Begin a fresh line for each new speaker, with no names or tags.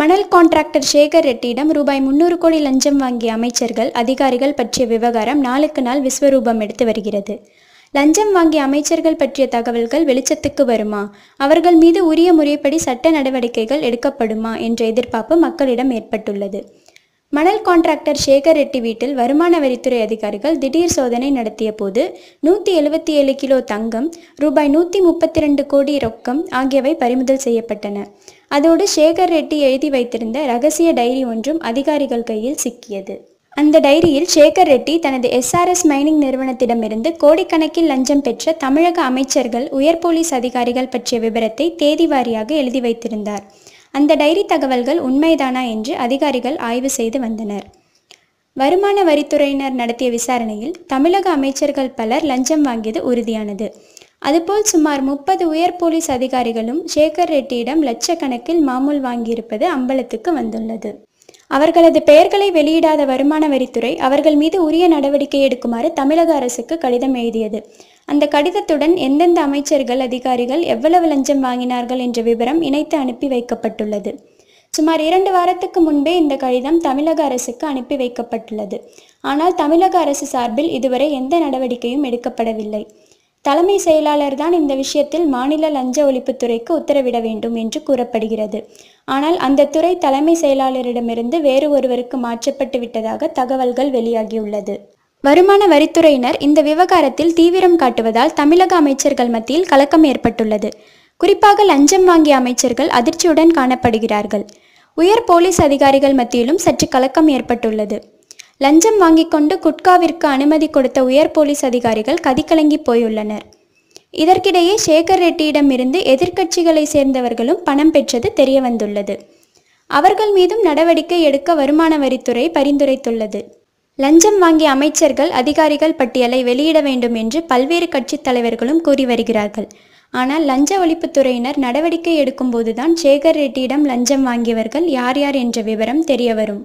மணல் கான்ட்ராக்டர் சேகர் ரெட்டியிடம் ரூபாய் முன்னூறு கோடி லஞ்சம் வாங்கிய அமைச்சர்கள் அதிகாரிகள் பற்றிய விவகாரம் நாளுக்கு நாள் விஸ்வரூபம் எடுத்து வருகிறது. லஞ்சம் வாங்கிய அமைச்சர்கள் பற்றிய தகவல்கள் வெளிச்சத்துக்கு வருமா? அவர்கள் மீது உரிய முறைப்படி சட்ட நடவடிக்கைகள் எடுக்கப்படுமா? என்ற எதிர்பார்ப்பு மக்களிடம் ஏற்பட்டுள்ளது. மணல் கான்ட்ராக்டர் சேகர் ரெட்டி வீட்டில் வருமான வரித்துறை அதிகாரிகள் திடீர் சோதனை நடத்திய போது நூற்றி எழுபத்தி ஏழு கிலோ தங்கம் ரூபாய் நூற்றி முப்பத்தி ரெண்டு கோடி ரொக்கம் ஆகியவை பறிமுதல் செய்யப்பட்டன. அதோடு சேகர் ரெட்டி எழுதி வைத்திருந்த ரகசிய டைரி ஒன்றும் அதிகாரிகள் கையில் சிக்கியது. அந்த டைரியில் சேகர் ரெட்டி தனது எஸ்ஆர்எஸ் மைனிங் நிறுவனத்திடமிருந்து கோடிக்கணக்கில் லஞ்சம் பெற்ற தமிழக அமைச்சர்கள் உயர் போலீஸ் அதிகாரிகள் பற்றிய விவரத்தை தேதி வாரியாக எழுதி வைத்திருந்தார். அந்த டைரி தகவல்கள் உண்மைதானா என்று அதிகாரிகள் ஆய்வு செய்து வந்தனர். வருமான வரித்துறையினர் நடத்திய விசாரணையில் தமிழக அமைச்சர்கள் பலர் லஞ்சம் வாங்கியது உறுதியானது. அதுபோல் சுமார் முப்பது உயர் போலீஸ் அதிகாரிகளும் சேகர் ரெட்டியிடம் லட்சக்கணக்கில் மாமூல் வாங்கியிருப்பது அம்பலத்துக்கு வந்துள்ளது. அவர்களது பெயர்களை வெளியிடாத வருமான வரித்துறை அவர்கள் மீது உரிய நடவடிக்கை எடுக்குமாறு தமிழக அரசுக்கு கடிதம் எழுதியது. அந்த கடிதத்துடன் எந்தெந்த அமைச்சர்கள் அதிகாரிகள் எவ்வளவு லஞ்சம் வாங்கினார்கள் என்ற விவரம் இணைத்து அனுப்பி வைக்கப்பட்டுள்ளது. சுமார் இரண்டு வாரத்துக்கு முன்பே இந்த கடிதம் தமிழக அரசுக்கு அனுப்பி வைக்கப்பட்டுள்ளது. ஆனால் தமிழக அரசு சார்பில் இதுவரை எந்த நடவடிக்கையும் எடுக்கப்படவில்லை. தலைமை செயலாளர் தான் இந்த விஷயத்தில் மாநில லஞ்ச ஒழிப்புத்துறைக்கு உத்தரவிட வேண்டும் என்று கூறப்படுகிறது. ஆனால் அந்த துறை தலைமை செயலாளரிடமிருந்து வேறு ஒருவருக்கு மாற்றப்பட்டு விட்டதாக தகவல்கள் வெளியாகியுள்ளது. வருமான வரித்துறையினர் இந்த விவகாரத்தில் தீவிரம் காட்டுவதால் தமிழக அமைச்சர்கள் மத்தியில் கலக்கம் ஏற்பட்டுள்ளது. குறிப்பாக லஞ்சம் வாங்கிய அமைச்சர்கள் அதிர்ச்சியுடன் காணப்படுகிறார்கள். உயர் போலீஸ் அதிகாரிகள் மத்தியிலும் சற்று கலக்கம் ஏற்பட்டுள்ளது. லஞ்சம் வாங்கிக் கொண்டு குட்காவிற்கு அனுமதி கொடுத்த உயர் போலீஸ் அதிகாரிகள் கதிகலங்கி போயுள்ளனர். இதற்கிடையே சேகர் ரெட்டியிடமிருந்து எதிர்க்கட்சிகளை சேர்ந்தவர்களும் பணம் பெற்றது தெரிய வந்துள்ளது அவர்கள் மீதும் நடவடிக்கை எடுக்க வருமான வரித்துறை பரிந்துரைத்துள்ளது. லஞ்சம் வாங்கிய அமைச்சர்கள் அதிகாரிகள் பட்டியலை வெளியிட வேண்டும் என்று பல்வேறு கட்சித் தலைவர்களும் கூறி வருகிறார்கள். ஆனால் லஞ்ச ஒழிப்புத்துறையினர் நடவடிக்கை எடுக்கும்போதுதான் சேகர் ரெட்டியிடம் லஞ்சம் வாங்கியவர்கள் யார் யார் என்ற விவரம் தெரியவரும்.